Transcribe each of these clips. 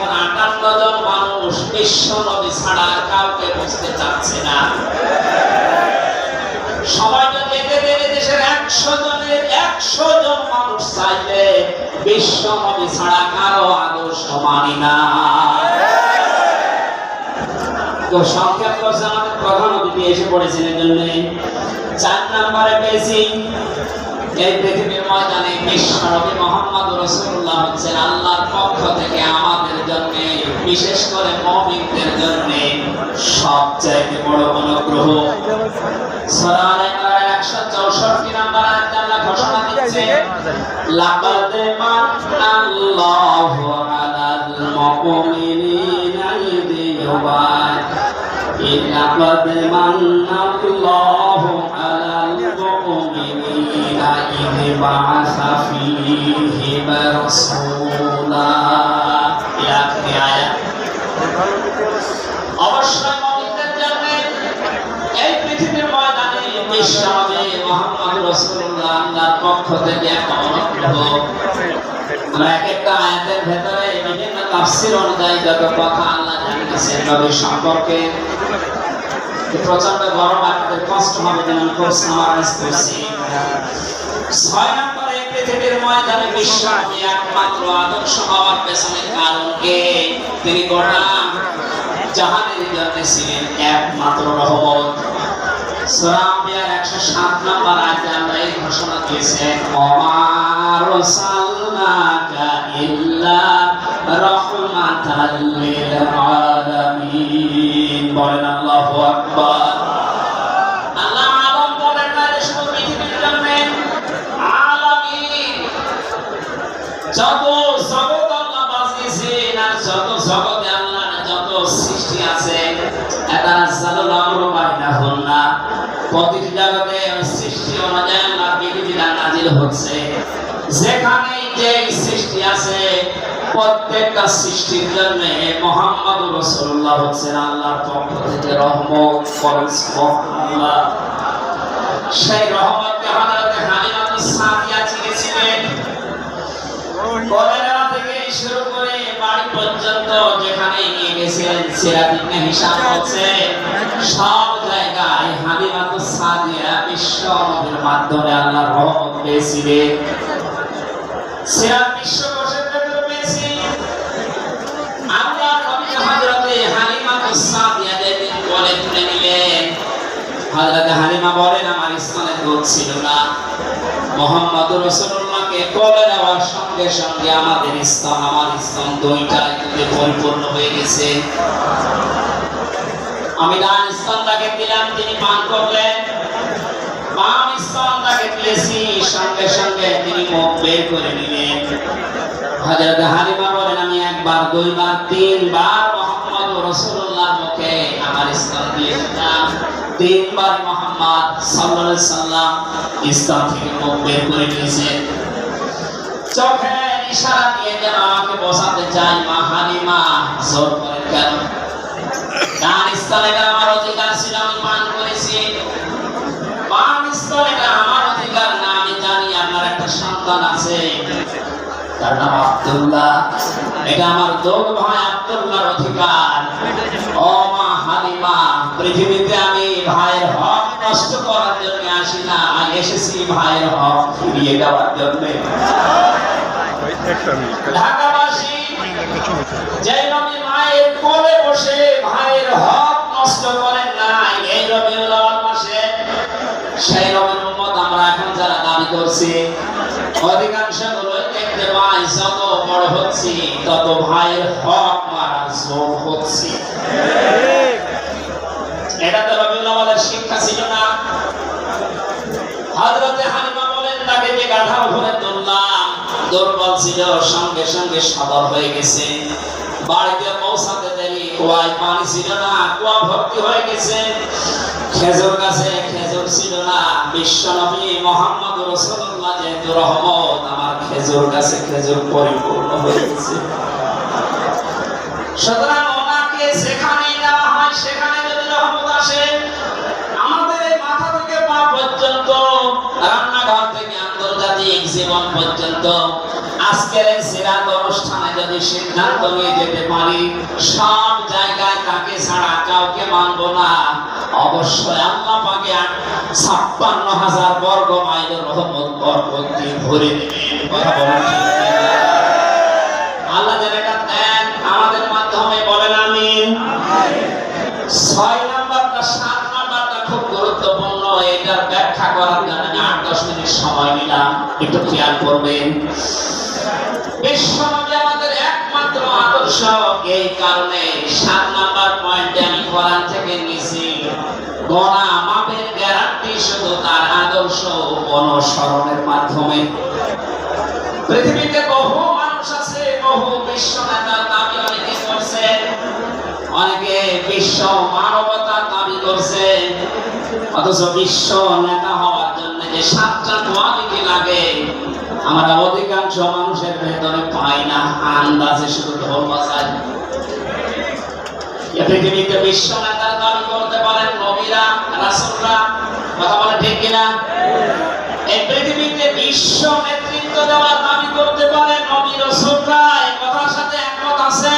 এখন আটান্ন জন মানুষ বিশ্ব নবী ছাড়া কাউকে বুঝতে চাচ্ছে না। সময়টা যেতে যেতে দেশের একশো জনের একশো জন মানুষ চাইলে বিশ্ব ছাড়া কারও আদর্শ না। তো সংক্ষেপ করছে আমাদের প্রধান অতিথি এসে পড়েছেন এই জন্য চার নম্বরে পেয়েছি এই পৃথিবীর ময়দানে বিশ্ব নবী মোহাম্মদ রসুল্লাহ হচ্ছেন আল্লাহর পক্ষ থেকে আমাদের জন্য, বিশেষ করে মমিনদের জন্য সবচাইতে বড় অনুগ্রহ। সূরা আল ইমরানের 164 নম্বর আল্লাহ ঘোষণা দিচ্ছে লাকাদ মান্নাল্লাহু لقد من الله على المؤمنين إذ بعث فيهم رسولا إلى آخر آية অবশ্যই মুমিনদের জন্য এই পৃথিবীর ময়দানে বিশ্বনবী মুহাম্মদ রাসূলুল্লাহ আল্লাহর পক্ষ থেকে একটা অনুগ্রহ আমরা এক একটা আয়াতের ভেতরে বিভিন্ন তাফসীর অনুযায়ী যত কথা আল্লাহ জানিয়েছেন নবীর সম্পর্কে প্রচণ্ড গরম আপনাদের কষ্ট হবে আমি খুব সামারাইজ করছি। ছয় নম্বরে পৃথিবীর ময়দানে বিশ্ব একমাত্র আদর্শ হওয়ার পেছনে কারণ কে? তিনি গোটা জাহানের জন্য ছিলেন একমাত্র রহমত। সূরা আম্বিয়ার 107 নম্বর আয়াতে আমরা এই ঘোষণা দিয়েছেন ওমা রাসালনাকা ইল্লা রাহমাতাল আলামিন। বলেন আল্লাহু আকবার। আল্লাহ আলম বলেন না যে শুধু পৃথিবীর জন্য আলামিন। যত জগৎ আল্লাহ বানিয়েছেন আর যত জগতে আল্লাহ যত সৃষ্টি আছে এটা না। সৃষ্টি অনুযায়ী যেখানে যে সৃষ্টি আছে প্রত্যেকটা সৃষ্টির জন্য মোহাম্মদ রসুল্লাহ হচ্ছেন থেকে রহমত সেই যেখানে সব জায়গায় বিশ্ব মাধ্যমে পেয়েছিলেন। বিশ্বকোষের হযরতে হালিমা বলেন, আমার স্থানে দুধ ছিল না। মোহাম্মদ রসুল্লাহকে কোলে নেওয়ার সঙ্গে সঙ্গে আমাদের স্তন আমার স্তন দুইটাই দুধে পরিপূর্ণ হয়ে গেছে। আমি ডান তাকে দিলাম, তিনি পান করলেন। বাম দিয়েছি, সঙ্গে সঙ্গে তিনি মুখ বের করে নিলেন। হযরত হালিমা বলেন, আমি একবার, দুইবার, তিনবার মোহাম্মদ রসুল্লাহর মুখে আমার স্তন দিয়েছিলাম। তিনবার মোহাম্মদ সাল্লাল্লাহু আলাইহি সাল্লাম স্তন থেকে মুখ বের করে চোখের ইশারা দিয়ে যেন আমাকে বসাতে মা হালিমা, জোর করে কেন? স্তনে আমার অধিকার ছিল, আমি পান করেছি। বাম স্তনে আমার অধিকার না, আমি জানি আপনার একটা সন্তান আছে। তার নাম আব্দুল্লাহ। এটা আমার দোল ভাই আব্দুল্লাহর অধিকার। ও মা হালিমা, পৃথিবীতে আমি ভাইয়ের হক নষ্ট করার জন্য আসি না এসেছি ভাইয়ের হক ফিরিয়ে দেওয়ার জন্য। বসে ভাইয়ের হক কষ্ট করেন নাই এই রবিউল সেই রবির আমরা এখন যারা দাবি করছি, অধিকাংশ যত বড় হচ্ছি, তত ভাইয়ের হক এটা তো শিক্ষা ছিল না। সঙ্গে সঙ্গে সবল হয়ে গেছে। বাড়িতে পৌঁছাতে দেরি, কুয়ায় পানি ছিল না, কুয়া ভর্তি হয়ে গেছে। খেজুর গাছে খেজুর ছিল না বিশ্ব নবী মোহাম্মদ রসুল্লাহ যেহেতু রহমত, আমার খেজুর গাছে খেজুর পরিপূর্ণ হয়ে গেছে সুতরাং ওনাকে যেখানে দেওয়া হয়, সেখানে যদি রহমত আসে, আমাদের মাথা থেকে পা পর্যন্ত, রান্নাঘর থেকে আন্তর্জাতিক জীবন পর্যন্ত আজকের এই সিরাত অনুষ্ঠানে যদি সিদ্ধান্ত নিয়ে যেতে পারি, সব জায়গায় তাকে ছাড়া কাউকে মানবো না। অবশ্যই আল্লাহ পাকে ছাপ্পান্ন হাজার বর্গ মাইলের রহমত বরকত দিয়ে ভরে কথা বলেন। আল্লাহ যেন এটা দেন আমাদের মাধ্যমে বলেন আমিন। ছয় নাম্বারটা, সাত নাম্বারটা খুব গুরুত্বপূর্ণ। এটার ব্যাখ্যা করার জন্য আমি আট দশ মিনিট সময় নিলাম। একটু খেয়াল করবেন। অনুসরণের মাধ্যমে। পৃথিবীতে বহু মানুষ আছে, বহু বিশ্ব নেতার দাবি অনেকে করছে। অনেকে বিশ্ব মানবতার দাবি করছে। অথচ বিশ্ব নেতা হওয়ার জন্য যে সাতটা কোয়ালিটি লাগে আমরা অধিকাংশ মানুষের ভেতরে পাই না, আন্দাজে শুধু বাজায়। পৃথিবীতে বিশ্ব নেতার দাবি করতে পারেন নবীরা, রাসুলরা, কথা বলে ঠিক কিনা? এই পৃথিবীতে বিশ্ব নেতৃত্ব দেওয়ার দাবি করতে পারেন নবী রসুলরা এই কথার সাথে একমত আছে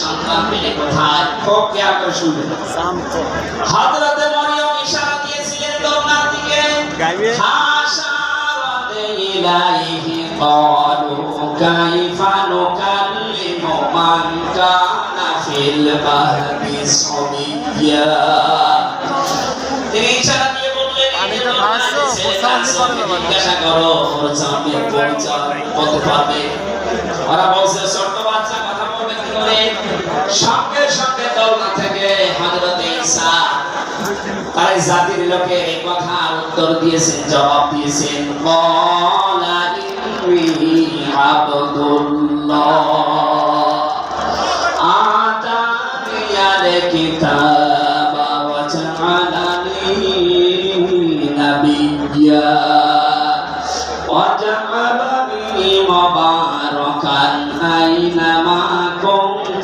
সন্তান পেলে কোথায়? খুব খেয়াল করে মরিয়ম ইশারা দিয়েছিলেন দোলনার দিকে। ইলাইহি ক্বালু কাইফা নুকাল্লিমু কানা ফিল বাহরি সাবিয়্যা তিনি ইশারা দিয়ে বললেন আমি তো ভাবছ, মোসাম্মি করবে না। জিজ্ঞাসা করো ওর ওরা বলছে করে সঙ্গে সঙ্গে দোলনা থেকে হযরত ঈসা। তার জাতির লোকে এই কথার উত্তর দিয়েছেন, জবাব দিয়েছেন মুবারাকান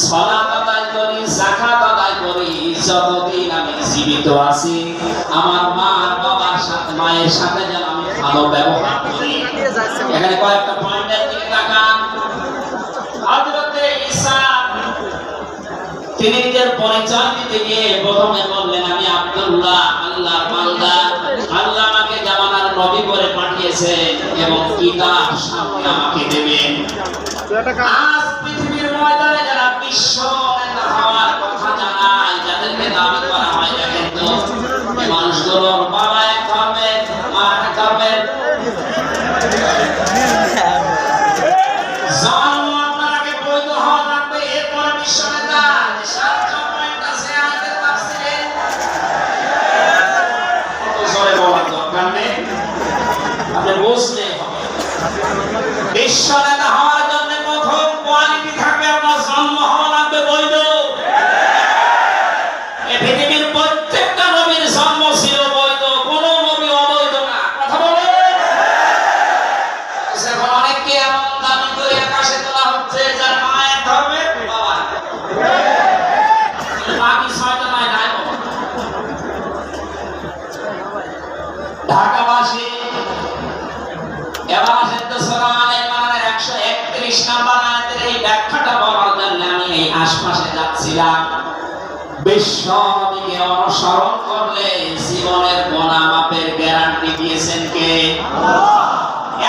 সালাত আদায় করি। যাকাত আদায় আর তিনি নিজের পরিচয় দিতে গিয়ে প্রথমে বললেন, আমি আব্দুল্লাহ, আল্লাহর বান্দা। আল্লাহ আমাকে জামানার নবী করে পাঠিয়েছে এবং সামনে আমাকে দেবেন। আজ পৃথিবীর ময়দানে যারা বিশ্ব নেতা হওয়ার কথা জানায়, যাদেরকে দাবি করা হয় দেখেন তো। এই মানুষগুলোর বাবা এক ধর্মের মা এক ধর্মের জন্ম আপনার আগে বৈধ হওয়া লাগবে আশপাশে যাচ্ছিলাম বিশ্ব নবীকে অনুসরণ করলে জীবনের গোনা মাপের গ্যারান্টি দিয়েছেন কে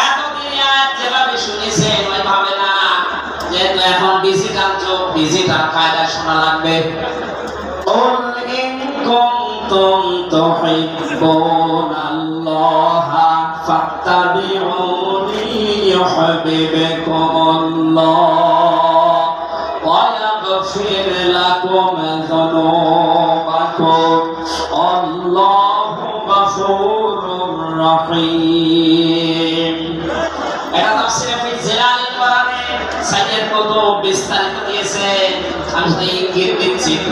এতদিন আয়াত যেভাবে শুনেছেন ওইভাবে না যেহেতু এখন ডিজিটাল যুগ ডিজিটাল কায়দা শোনা লাগবে قل إن كنتم تحبون الله فاتبعوني يحببكم الله বিস্তারিত দিয়েছে আমি ইঙ্গিত দিচ্ছি একটু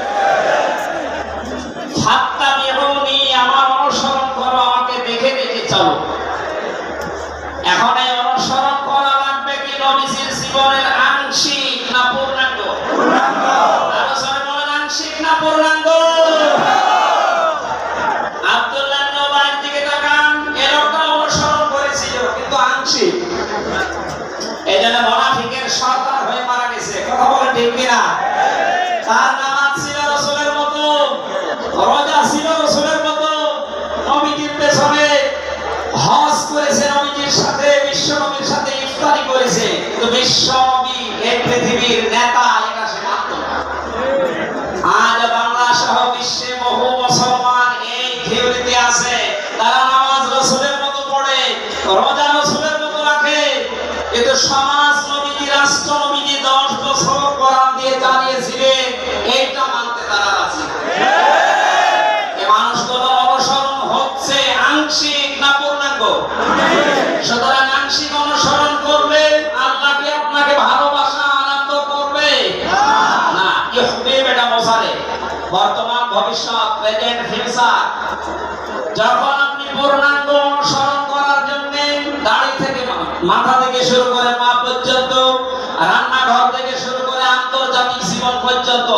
চলো। এখন এই অনুসরণ ইফতারি সবই এই পৃথিবীর নেতা বর্তমান ভবিষ্যৎ প্রেজেন্ট ফিউচার যখন আপনি পূর্ণাঙ্গ অনুসরণ করার জন্য দাড়ি থেকে মাথা থেকে শুরু করে পা পর্যন্ত, রান্নাঘর থেকে শুরু করে আন্তর্জাতিক জীবন পর্যন্ত,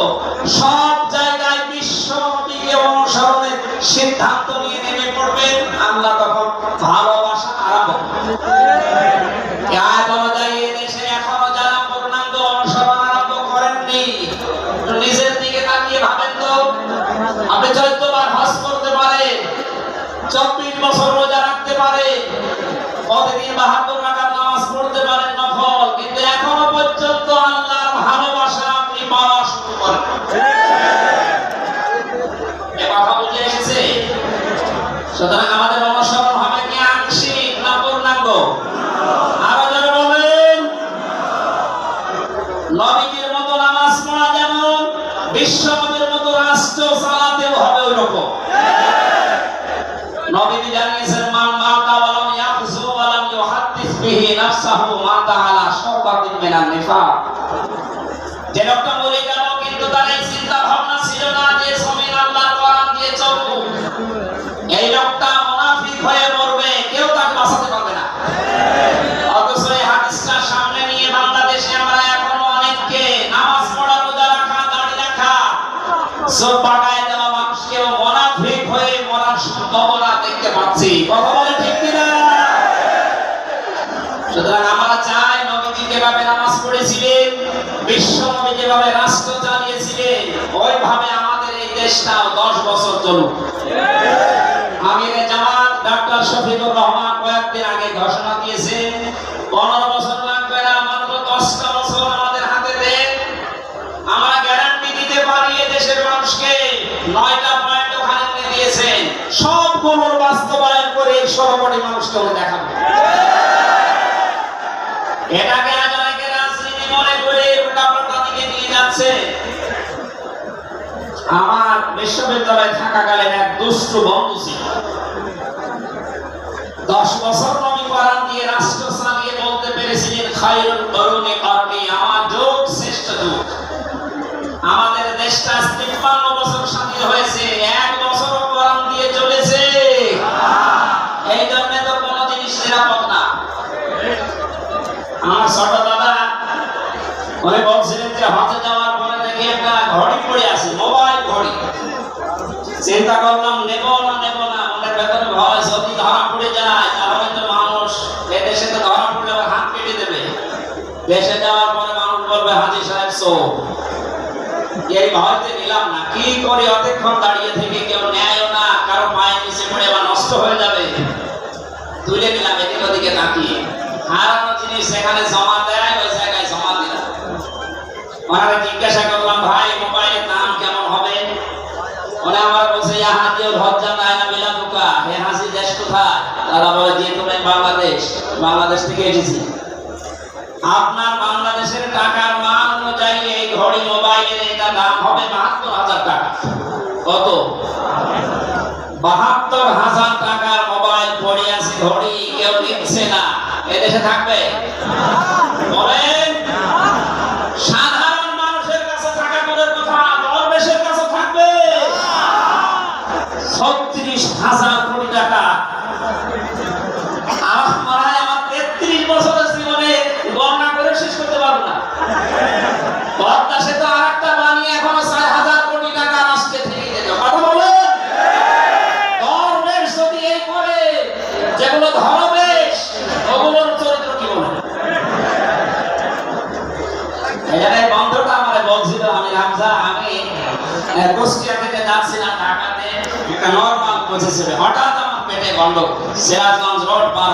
সব জায়গায় বিশ্ব নবীকে অনুসরণের সিদ্ধান্ত নিয়ে নেমে পড়বেন আল্লাহ তখন ভালোবাসা আরম্ভ করবেন। এই আয়াত অনুযায়ী এই দেশে এখনও যারা পূর্ণাঙ্গ অনুসরণ আরম্ভ করেননি একটু নিজের দিকে তাকিয়ে ভাবেন তো আপনি চৈত্যবার হজ করতে পারে চব্বিশ বছর রোজা রাখতে পারে প্রতিদিন বাহাত্তর রাখার নামাজ পড়তে পারেন নফল কিন্তু এখনও পর্যন্ত আল্লাহর ভালোবাসা আপনি পাওয়া শুরু করেন এ কথা বুঝে এসেছে সুতরাং আমাদের অনুসরণ হবে কি আংশিক না পূর্ণাঙ্গ আরও যারা বলেন নবীজির মতো নামাজ পড়া যেমন বিশ্ব নবীর মতো রাষ্ট্র চালাতেও হবে ওই রকম নবীজি জানিয়েছেন, মান মাতা ওয়ালাম ইয়াফজু ওয়ালাম ইউহাদ্দিস বিহি নাফসাহু মাতা আলা শাওবাতিন মিনান নিফাক। যে লোকটা মরে গেল, কিন্তু তার এই চিন্তা ভাবনা ছিল না যে সমিন আল্লাহর কোরআন দিয়ে চলবো। এই লোকটা মুনাফিক হয়ে মরবে, কেউ তাকে বাঁচাতে পারবে না। অথচ এই সামনে নিয়ে বাংলাদেশে আমরা এখনও অনেককে নামাজ পড়া, রোজা রাখা, দাড়ি রাখা সুতরাং আমরা চাই নবীজি যেভাবে নামাজ পড়েছিলেন বিশ্ব নবী যেভাবে রাষ্ট্র চালিয়েছিলেন, ওইভাবে আমাদের এই দেশটাও দশ বছর চলুক। আমির জামাত ডক্টর শফিকুর রহমান কয়েকদিন আগে ঘোষণা দিয়েছে, পনেরো বছর লাগবে না, মাত্র দশটা বছর আমাদের হাতে দেন। আমরা গ্যারান্টি দিতে পারি দেশের মানুষকে। নয়টা পয়েন্ট ওখানে দিয়েছেন। সবগুলোর বাস্তবায়ন করে ষোলো কোটি মানুষকে উনি আমার বিশ্ববিদ্যালয়ে থাকাকালীন এক দুষ্ট বন্ধু ছিল। দশ বছর আমি কোরআন দিয়ে রাষ্ট্র চালিয়ে বলতে পেরেছিলেন, খায়রুল করুণে করণে আমার যোগ শ্রেষ্ঠ যোগ। আমাদের দেশটা তিপ্পান্ন বছর শান্তি হয়েছে, এক বছর কোরআন দিয়ে চলেছে। এই জন্য তো কোনো জিনিস নিরাপদ এই নিলাম না। কি করি অতক্ষণ দাঁড়িয়ে থেকে কেউ নেয়ও না, কারও পায়ের নিচে পড়ে বা নষ্ট হয়ে যাবে? তুলে নিলাম এদিক ওদিকে তাকিয়ে। হারানো জিনিস সেখানে জমা দেয়, ওই জায়গায় জমা দিলাম। ওনারা জিজ্ঞাসা করলাম, ভাই, মোবাইলের দাম কেমন হবে? ওরা আমার বলছে, ইয়া হাজিও হজ্জা নাই না মিলা হে হাসি দেশ কোথায়? তারা বলে যে তুমি বাংলাদেশ বাংলাদেশ থেকে এসেছি। আপনার বাংলাদেশের টাকার মান অনুযায়ী এই ঘড়ি মোবাইলের এটা দাম হবে বাহাত্তর হাজার টাকা। কত? বাহাত্তর হাজার টাকার মোবাইল পড়ে আছে ঘড়ি, কেউ নিচ্ছে না। এদেশে থাকবে? বলেন। সাধারণ মানুষের কাছে কাছে থাকবে। ছত্রিশ হাজার কোটি টাকা পৌঁছেছিল হঠাৎ আমার পেটে গন্ডগোল সিরাজগঞ্জ রোড পার